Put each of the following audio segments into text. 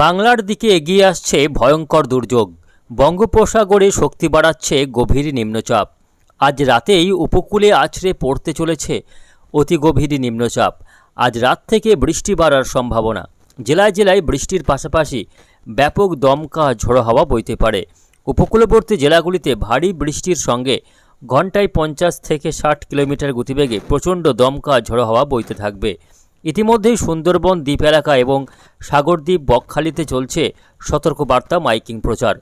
বাংলার দিকে এগিয়ে আসছে ভয়ঙ্কর দুর্যোগ। বঙ্গোপসাগরে শক্তি বাড়াচ্ছে গভীর নিম্নচাপ। আজ রাতেই উপকূলে আছড়ে পড়তে চলেছে অতি গভীর নিম্নচাপ। আজ রাত থেকে বৃষ্টি বাড়ার সম্ভাবনা। জেলায় জেলায় বৃষ্টির পাশাপাশি ব্যাপক দমকা ঝোড়ো হাওয়া বইতে পারে। উপকূলবর্তী জেলাগুলিতে ভারী বৃষ্টির সঙ্গে ঘন্টায় পঞ্চাশ থেকে ষাট কিলোমিটার গতিবেগে প্রচণ্ড দমকা ঝোড়ো হাওয়া বইতে থাকবে। ইতিমধ্যেই সুন্দরবন দ্বীপ এলাকা এবং সাগরদ্বীপ বকখালিতে চলছে সতর্কবার্তা মাইকিং প্রচার।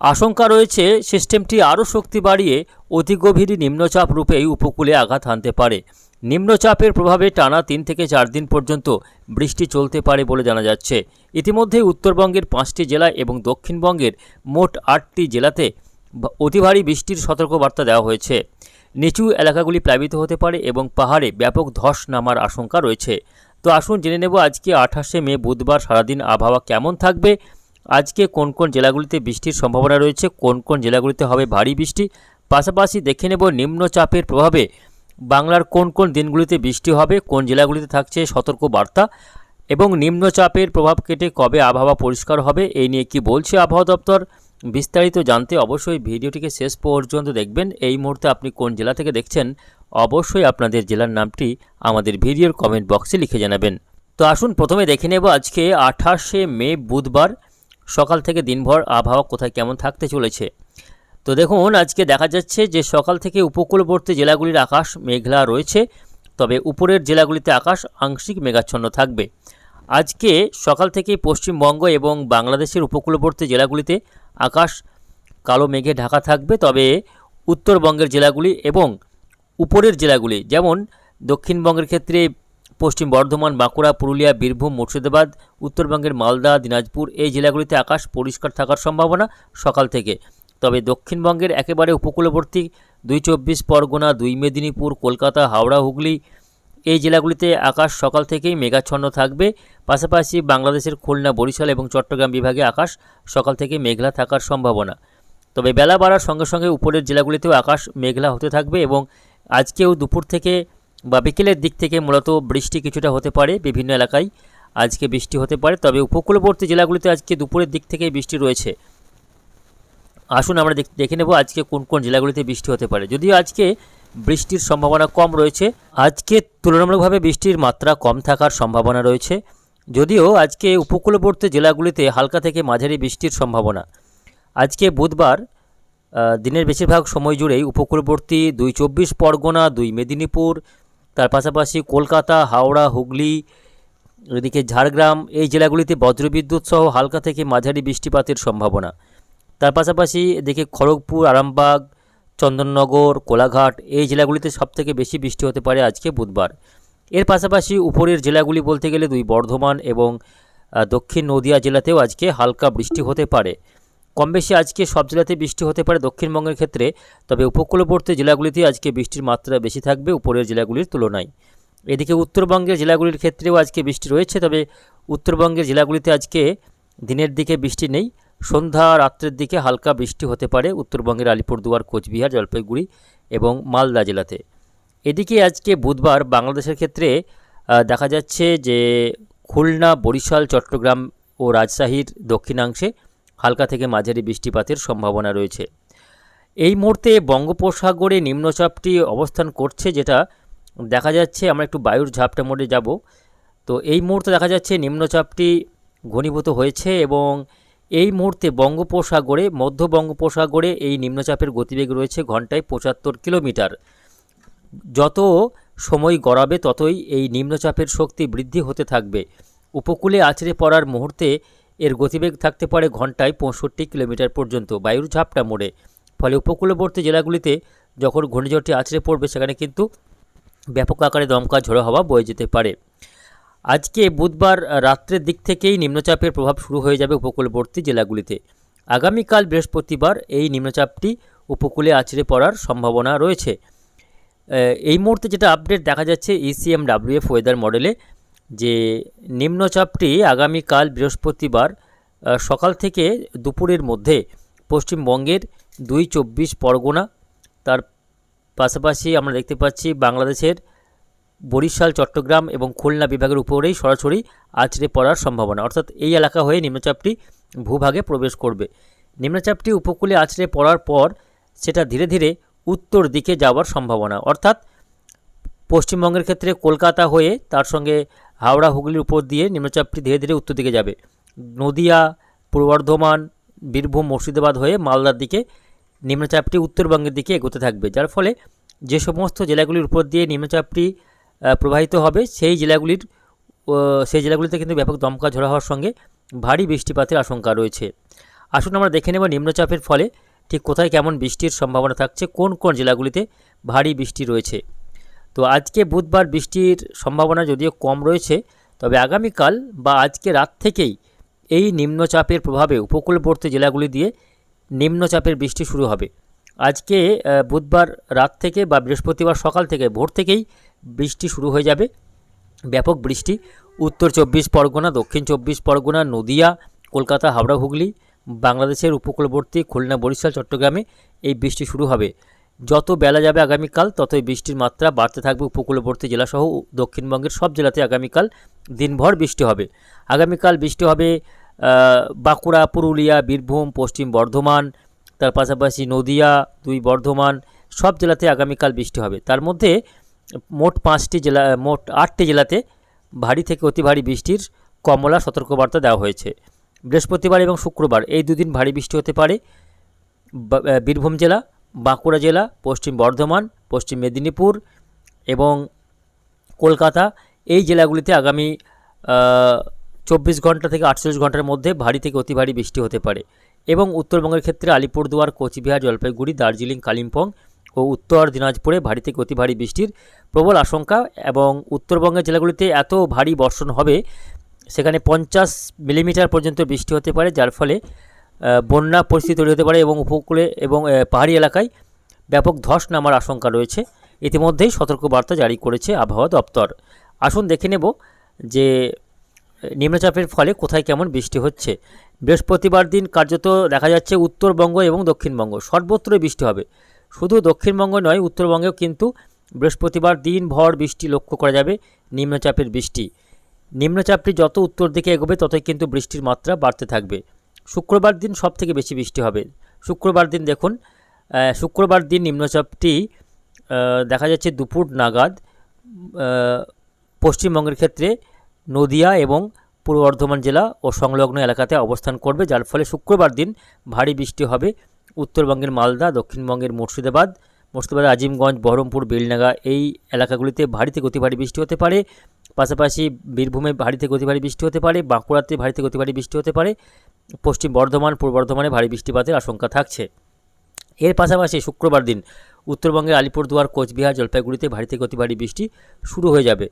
আশঙ্কা রয়েছে সিস্টেমটি আরও শক্তি বাড়িয়ে অতি গভীর নিম্নচাপ রূপেই উপকূলে আঘাত হানতে পারে। নিম্নচাপের প্রভাবে টানা তিন থেকে চার দিন পর্যন্ত বৃষ্টি চলতে পারে বলে জানা যাচ্ছে। ইতিমধ্যে উত্তরবঙ্গের পাঁচটি জেলা এবং দক্ষিণবঙ্গের মোট আটটি জেলাতে অতি ভারী বৃষ্টির সতর্কবার্তা দেওয়া হয়েছে। নিচু এলাকাগুলি প্লাবিত হতে পারে এবং পাহাড়ে ব্যাপক ধস নামার আশঙ্কা রয়েছে। তো আসুন জেনে নেব আজকে আঠাশে মে বুধবার সারাদিন আবহাওয়া কেমন থাকবে। আজকে কোন কোন জেলাগুলিতে বৃষ্টির সম্ভাবনা রয়েছে, কোন কোন জেলাগুলিতে হবে ভারী বৃষ্টি। পাশাপাশি দেখে নেব নিম্নচাপের প্রভাবে বাংলার কোন কোন দিনগুলিতে বৃষ্টি হবে, কোন জেলাগুলিতে থাকছে সতর্ক বার্তা এবং নিম্নচাপের প্রভাব কেটে কবে আবহাওয়া পরিষ্কার হবে, এই নিয়ে কি বলছে আবহাওয়া দপ্তর। বিস্তারিত জানতে অবশ্যই ভিডিওটিকে শেষ পর্যন্ত দেখবেন। এই মুহূর্তে আপনি কোন জেলা থেকে দেখছেন, অবশ্যই আপনাদের জেলার নামটি আমাদের ভিডিওর কমেন্ট বক্সে লিখে জানাবেন। তো আসুন, প্রথমে দেখে নেব আজকে আঠাশে মে, বুধবার। সকাল থেকে দিনভর আবহাওয়া কোথায় কেমন থাকতে চলেছে? তো দেখুন, আজকে দেখা যাচ্ছে যে সকাল থেকে উপকূলবর্তী জেলাগুলির আকাশ মেঘলা রয়েছে, তবে উপরের জেলাগুলিতে আকাশ আংশিক মেঘাচ্ছন্ন থাকবে। আজকে সকাল থেকে পশ্চিমবঙ্গ এবং বাংলাদেশের উপকূলবর্তী জেলাগুলিতে আকাশ কালো মেঘে ঢাকা থাকবে। তবে উত্তরবঙ্গের জেলাগুলি এবং উপরের জেলাগুলি যেমন দক্ষিণবঙ্গের ক্ষেত্রে পশ্চিম বর্ধমান, বাঁকুড়া, পুরুলিয়া, বীরভূম, মুর্শিদাবাদ, উত্তরবঙ্গের মালদা, দিনাজপুর এই জেলাগুলিতে আকাশ পরিষ্কার থাকার সম্ভাবনা সকাল থেকে। তবে দক্ষিণবঙ্গের একেবারে উপকূলবর্তী দুই চব্বিশ পরগনা, দুই মেদিনীপুর, কলকাতা, হাওড়া, হুগলি এই জেলাগুলিতে আকাশ সকাল থেকেই মেঘাচ্ছন্ন থাকবে। পাশাপাশি বাংলাদেশের খুলনা, বরিশাল এবং চট্টগ্রাম বিভাগে আকাশ সকাল থেকে মেঘলা থাকার সম্ভাবনা। তবে বেলা বাড়ার সঙ্গে সঙ্গে উপরের জেলাগুলিতেও আকাশ মেঘলা হতে থাকবে এবং আজকেও দুপুর থেকে বা বিকেলের দিক থেকে মূলত বৃষ্টি কিছুটা হতে পারে বিভিন্ন এলাকায়। আজকে বৃষ্টি হতে পারে, তবে উপকূলবর্তী জেলাগুলিতে আজকে দুপুরের দিক থেকেই বৃষ্টি রয়েছে। আসুন আমরা দেখ- দেখে নেব আজকে কোন কোন জেলাগুলিতে বৃষ্টি হতে পারে। যদিও আজকে বৃষ্টির সম্ভাবনা কম রয়েছে। আজকে তুলনামূলকভাবে বৃষ্টির মাত্রা কম থাকার সম্ভাবনা রয়েছে। যদিও আজকে উপকূলবর্তী জেলাগুলিতে হালকা থেকে মাঝারি বৃষ্টির সম্ভাবনা। আজকে বুধবার দিনের বেশিরভাগ সময় জুড়েই উপকূলবর্তী দুই চব্বিশ পরগনা, দুই মেদিনীপুর, তার পাশাপাশি কলকাতা, হাওড়া, হুগলি, এদিকে ঝাড়গ্রাম, এই জেলাগুলিতে বজ্রবিদ্যুৎ সহ হালকা থেকে মাঝারি বৃষ্টিপাতের সম্ভাবনা। তার পাশাপাশি এদিকে খড়গপুর, আরামবাগ চন্দননগর, কোলাঘাট এই জেলাগুলিতে সবথেকে বেশি বৃষ্টি হতে পারে আজকে বুধবার। এর পাশাপাশি উপরের জেলাগুলি বলতে গেলে দুই বর্ধমান এবং দক্ষিণ নদিয়া জেলাতেও আজকে হালকা বৃষ্টি হতে পারে। কম বেশি আজকে সব জেলাতে বৃষ্টি হতে পারে দক্ষিণবঙ্গের ক্ষেত্রে, তবে উপকূলবর্তী জেলাগুলিতে আজকে বৃষ্টির মাত্রা বেশি থাকবে উপরের জেলাগুলির তুলনায়। এদিকে উত্তরবঙ্গের জেলাগুলির ক্ষেত্রেও আজকে বৃষ্টি রয়েছে, তবে উত্তরবঙ্গের জেলাগুলিতে আজকে দিনের দিকে বৃষ্টি নেই। সন্ধ্যা রাত্রের দিকে হালকা বৃষ্টি হতে পারে উত্তরবঙ্গের আলিপুরদুয়ার, কোচবিহার, জলপাইগুড়ি এবং মালদা জেলাতে। এদিকে আজকে বুধবার বাংলাদেশের ক্ষেত্রে দেখা যাচ্ছে যে খুলনা, বরিশাল, চট্টগ্রাম ও রাজশাহীর দক্ষিণাংশে হালকা থেকে মাঝারি বৃষ্টিপাতের সম্ভাবনা রয়েছে। এই মুহূর্তে বঙ্গোপসাগরে নিম্নচাপটি অবস্থান করছে যেটা দেখা যাচ্ছে, আমরা একটু বায়ুর ঝাপটা মোড়ে যাব। তো এই মুহূর্তে দেখা যাচ্ছে নিম্নচাপটি ঘনীভূত হয়েছে এবং এই মুহূর্তে বঙ্গোপসাগরে, মধ্য বঙ্গোপসাগরে এই নিম্নচাপের গতিবেগ রয়েছে ঘন্টায় পঁচাত্তর কিলোমিটার। যত সময় গড়াবে, ততই এই নিম্নচাপের শক্তি বৃদ্ধি হতে থাকবে। উপকূলে আছড়ে পড়ার মুহূর্তে এর গতিবেগ থাকতে পারে ঘন্টায় পঁয়ষট্টি কিলোমিটার পর্যন্ত বায়ুর ঝাপটা মোড়ে। ফলে উপকূলবর্তী জেলাগুলিতে যখন ঘূর্ণিঝড়টি আছড়ে পড়বে, সেখানে কিন্তু ব্যাপক আকারে দমকা ঝোড়ো হাওয়া বয়ে যেতে পারে। আজকে বুধবার রাত্রের দিক থেকেই নিম্নচাপের প্রভাব শুরু হয়ে যাবে উপকূলবর্তী জেলাগুলিতে। আগামীকাল বৃহস্পতিবার এই নিম্নচাপটি উপকূলে আছড়ে পড়ার সম্ভাবনা রয়েছে। এই মুহূর্তে যেটা আপডেট দেখা যাচ্ছে E ইসিএম ডাব্লিউএফ ওয়েদার মডেলে যে নিম্নচাপটি আগামীকাল বৃহস্পতিবার সকাল থেকে দুপুরের মধ্যে পশ্চিমবঙ্গের দুই চব্বিশ পরগনা, তার পাশাপাশি আমরা দেখতে পাচ্ছি বাংলাদেশের বরিশাল, চট্টগ্রাম এবং খুলনা বিভাগের উপরেই সরাসরি আছড়ে পড়ার সম্ভাবনা। অর্থাৎ এই এলাকা হয়ে নিম্নচাপটি ভূভাগে প্রবেশ করবে। নিম্নচাপটি উপকূলে আছড়ে পড়ার পর সেটা ধীরে ধীরে উত্তর দিকে যাওয়ার সম্ভাবনা। অর্থাৎ পশ্চিমবঙ্গের ক্ষেত্রে কলকাতা হয়ে তার সঙ্গে হাওড়া, হুগলির উপর দিয়ে নিম্নচাপটি ধীরে ধীরে উত্তর দিকে যাবে। নদিয়া, পূর্ব বর্ধমান, বীরভূম, মুর্শিদাবাদ হয়ে মালদার দিকে নিম্নচাপটি উত্তরবঙ্গের দিকে এগোতে থাকবে। যার ফলে যে সমস্ত জেলাগুলির উপর দিয়ে নিম্নচাপটি প্রবাহিত হবে। সেই জেলাগুলির সেই জেলাগুলিতে কিন্তু ব্যাপক দমকা ঝোড়া হওয়ার সঙ্গে ভারী বৃষ্টিপাতের আশঙ্কা রয়েছে। আসুন আমরা দেখে নেব নিম্নচাপের ফলে ঠিক কোথায় কেমন বৃষ্টির সম্ভাবনা থাকছে, কোন কোন জেলাগুলিতে ভারী বৃষ্টি রয়েছে। তো আজকে বুধবার বৃষ্টির সম্ভাবনা যদিও কম রয়েছে, তবে আগামীকাল বা আজকে রাত থেকেই এই নিম্নচাপের প্রভাবে উপকূলবর্তী জেলাগুলি দিয়ে নিম্নচাপের বৃষ্টি শুরু হবে। আজকে বুধবার রাত থেকে বা বৃহস্পতিবার সকাল থেকে ভোর থেকেই বৃষ্টি শুরু হয়ে যাবে। ব্যাপক বৃষ্টি। উত্তর চব্বিশ পরগনা, দক্ষিণ চব্বিশ পরগনা, নদিয়া, কলকাতা, হাওড়া, হুগলি, বাংলাদেশের উপকূলবর্তী খুলনা, বরিশাল, চট্টগ্রামে এই বৃষ্টি শুরু হবে। যত বেলা যাবে আগামীকাল, ততই বৃষ্টির মাত্রা বাড়তে থাকবে উপকূলবর্তী জেলাসহ দক্ষিণবঙ্গের সব জেলাতে আগামীকাল দিনভর বৃষ্টি হবে। আগামীকাল বৃষ্টি হবে বাঁকুড়া, পুরুলিয়া, বীরভূম, পশ্চিম বর্ধমান, তার পাশাপাশি নদিয়া, দুই বর্ধমান, সব জেলাতে আগামীকাল বৃষ্টি হবে। তার মধ্যে মোট পাঁচটি জেলা, মোট আটটি জেলাতে ভারী থেকে অতি ভারী বৃষ্টির কমলা সতর্কবার্তা দেওয়া হয়েছে। বৃহস্পতিবার এবং শুক্রবার এই দুদিন ভারী বৃষ্টি হতে পারে। বীরভূম জেলা, বাঁকুড়া জেলা, পশ্চিম বর্ধমান, পশ্চিম মেদিনীপুর এবং কলকাতা। এই জেলাগুলিতে আগামী চব্বিশ ঘণ্টা থেকে আটচল্লিশ ঘণ্টার মধ্যে ভারী থেকে অতি ভারী বৃষ্টি হতে পারে এবং উত্তরবঙ্গের ক্ষেত্রে আলিপুরদুয়ার, কোচবিহার, জলপাইগুড়ি, দার্জিলিং, কালিম্পং ও উত্তর দিনাজপুরে ভারী থেকে অতি ভারী বৃষ্টির প্রবল আশঙ্কা এবং উত্তরবঙ্গের জেলাগুলিতে এত ভারী বর্ষণ হবে, সেখানে পঞ্চাশ মিলিমিটার পর্যন্ত বৃষ্টি হতে পারে, যার ফলে বন্যা পরিস্থিতি তৈরি হতে পারে এবং উপকূলে এবং পাহাড়ি এলাকায় ব্যাপক ধস নামার আশঙ্কা রয়েছে। ইতিমধ্যেই সতর্কবার্তা জারি করেছে আবহাওয়া দপ্তর। আসুন দেখে নেব যে, নিম্নচাপের ফলে কোথায় কেমন বৃষ্টি হচ্ছে। বৃহস্পতিবার দিন কার্যত দেখা যাচ্ছে উত্তরবঙ্গ এবং দক্ষিণবঙ্গ সর্বত্রই বৃষ্টি হবে। শুধু দক্ষিণবঙ্গ নয়, উত্তরবঙ্গেও কিন্তু বৃহস্পতিবার দিনভর বৃষ্টি লক্ষ্য করা যাবে, নিম্নচাপের বৃষ্টি। নিম্নচাপটি যত উত্তর দিকে এগোবে, ততই কিন্তু বৃষ্টির মাত্রা বাড়তে থাকবে। শুক্রবার দিন সব থেকে বেশি বৃষ্টি হবে। শুক্রবার দিন দেখুন শুক্রবার দিন নিম্নচাপটি দেখা যাচ্ছে দুপুর নাগাদ পশ্চিমবঙ্গের ক্ষেত্রে নদিয়া এবং পূর্ব বর্ধমান জেলা ও সংলগ্ন এলাকাতে অবস্থান করবে, যার ফলে শুক্রবার দিন ভারী বৃষ্টি হবে। উত্তরবঙ্গের মালদা, দক্ষিণবঙ্গের মুর্শিদাবাদ মুর্শিদাবাদ আজিমগঞ্জ, বহরমপুর, বেলডাঙ্গা এই এলাকাগুলিতে ভারী থেকে বৃষ্টি হতে পারে। পাশাপাশি বীরভূমে ভারী থেকে বৃষ্টি হতে পারে, বাঁকুড়াতে ভারী থেকে বৃষ্টি হতে পারে, পশ্চিম বর্ধমান, পূর্ব বর্ধমানে ভারী বৃষ্টিপাতের আশঙ্কা থাকছে। এর পাশাপাশি শুক্রবার দিন উত্তরবঙ্গের আলিপুরদুয়ার, কোচবিহার, জলপাইগুড়িতে ভারী থেকে বৃষ্টি শুরু হয়ে যাবে।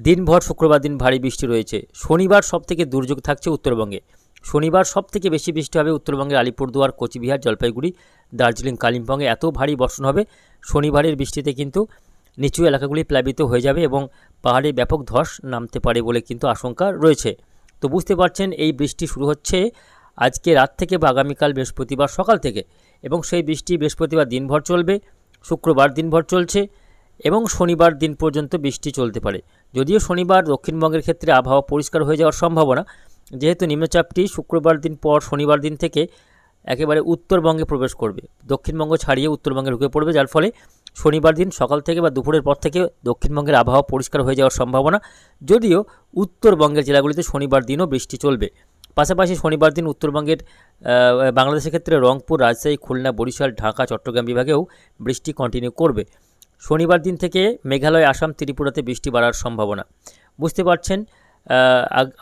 দিনভর শুক্রবার দিন ভারী বৃষ্টি রয়েছে। শনিবার সব থেকে দুর্যোগ থাকছে উত্তরবঙ্গে। শনিবার সব থেকে বেশি বৃষ্টি হবে উত্তরবঙ্গের আলিপুরদুয়ার, কোচবিহার, জলপাইগুড়ি, দার্জিলিং, কালিম্পংয়ে এত ভারী বর্ষণ হবে, শনিবারের বৃষ্টিতে কিন্তু নিচু এলাকাগুলি প্লাবিত হয়ে যাবে এবং পাহাড়ে ব্যাপক ধস নামতে পারে বলে কিন্তু আশঙ্কা রয়েছে। তো বুঝতে পারছেন, এই বৃষ্টি শুরু হচ্ছে আজকে রাত থেকে বা আগামীকাল বৃহস্পতিবার সকাল থেকে এবং সেই বৃষ্টি বৃহস্পতিবার দিনভর চলবে, শুক্রবার দিনভর চলছে এবং শনিবার দিন পর্যন্ত বৃষ্টি চলতে পারে। যদিও শনিবার দক্ষিণবঙ্গের ক্ষেত্রে আবহাওয়া পরিষ্কার হয়ে যাওয়ার সম্ভাবনা যেহেতু নিম্নচাপটি শুক্রবার দিন পর শনিবার দিন থেকে একেবারে উত্তরবঙ্গে প্রবেশ করবে। দক্ষিণবঙ্গ ছাড়িয়ে উত্তরবঙ্গে ঢুকে পড়বে, যার ফলে শনিবার দিন সকাল থেকে বা দুপুরের পর থেকে দক্ষিণবঙ্গের আবহাওয়া পরিষ্কার হয়ে যাওয়ার সম্ভাবনা। যদিও উত্তরবঙ্গের জেলাগুলিতে শনিবার দিনও বৃষ্টি চলবে। পাশাপাশি শনিবার দিন উত্তরবঙ্গের বাংলাদেশের ক্ষেত্রে রংপুর, রাজশাহী, খুলনা, বরিশাল, ঢাকা, চট্টগ্রাম বিভাগেও বৃষ্টি কন্টিনিউ করবে। শনিবার দিন থেকে মেঘালয়, আসাম, ত্রিপুরাতে বৃষ্টি বাড়ার সম্ভাবনা। বুঝতে পারছেন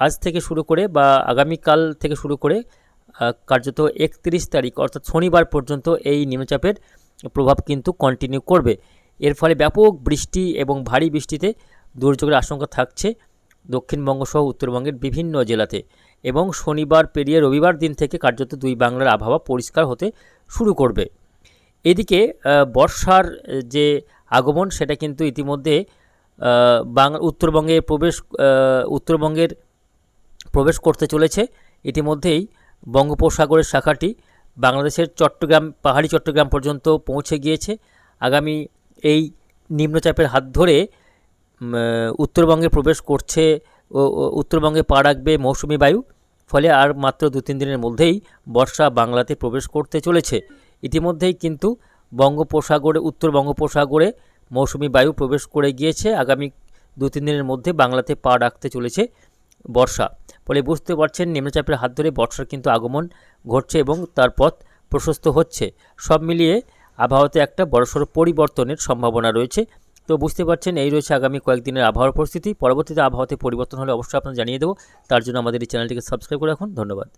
আজ থেকে শুরু করে বা আগামীকাল থেকে শুরু করে কার্যত একত্রিশ তারিখ, অর্থাৎ শনিবার পর্যন্ত এই নিম্নচাপের প্রভাব কিন্তু কন্টিনিউ করবে। এর ফলে ব্যাপক বৃষ্টি এবং ভারী বৃষ্টিতে দুর্যোগের আশঙ্কা থাকছে দক্ষিণবঙ্গ সহ উত্তরবঙ্গের বিভিন্ন জেলাতে এবং শনিবার পেরিয়ে রবিবার দিন থেকে কার্যত দুই বাংলার আবহাওয়া পরিষ্কার হতে শুরু করবে। এদিকে বর্ষার যে আগমন, সেটা কিন্তু ইতিমধ্যে উত্তরবঙ্গে প্রবেশ উত্তরবঙ্গের প্রবেশ করতে চলেছে। ইতিমধ্যেই বঙ্গোপসাগরের শাখাটি বাংলাদেশের চট্টগ্রাম, পাহাড়ি চট্টগ্রাম পর্যন্ত পৌঁছে গিয়েছে। আগামী এই নিম্নচাপের হাত ধরে উত্তরবঙ্গে প্রবেশ করছে উত্তরবঙ্গে পা রাখবে মৌসুমি বায়ু। ফলে আর মাত্র দু তিন দিনের মধ্যেই বর্ষা বাংলাতে প্রবেশ করতে চলেছে। ইতিমধ্যেই কিন্তু বঙ্গোপসাগরে, উত্তর বঙ্গোপসাগরে মৌসুমি বায়ু প্রবেশ করে গিয়েছে। আগামী দু তিন দিনের মধ্যে বাংলাতে পা রাখতে চলেছে বর্ষা। ফলে বুঝতে পারছেন, নিম্নচাপের হাত ধরে বর্ষার কিন্তু আগমন ঘটছে এবং তার পথ প্রশস্ত হচ্ছে। সব মিলিয়ে আবহাওয়াতে একটা বড়সড় পরিবর্তনের সম্ভাবনা রয়েছে। তো বুঝতে পারছেন, এই রয়েছে আগামী কয়েকদিনের আবহাওয়ার পরিস্থিতি। পরবর্তীতে আবহাওয়াতে পরিবর্তন হলে অবশ্যই আপনারা জানিয়ে দেবো। তার জন্য আমাদের এই চ্যানেলটিকে সাবস্ক্রাইব করে রাখুন। ধন্যবাদ।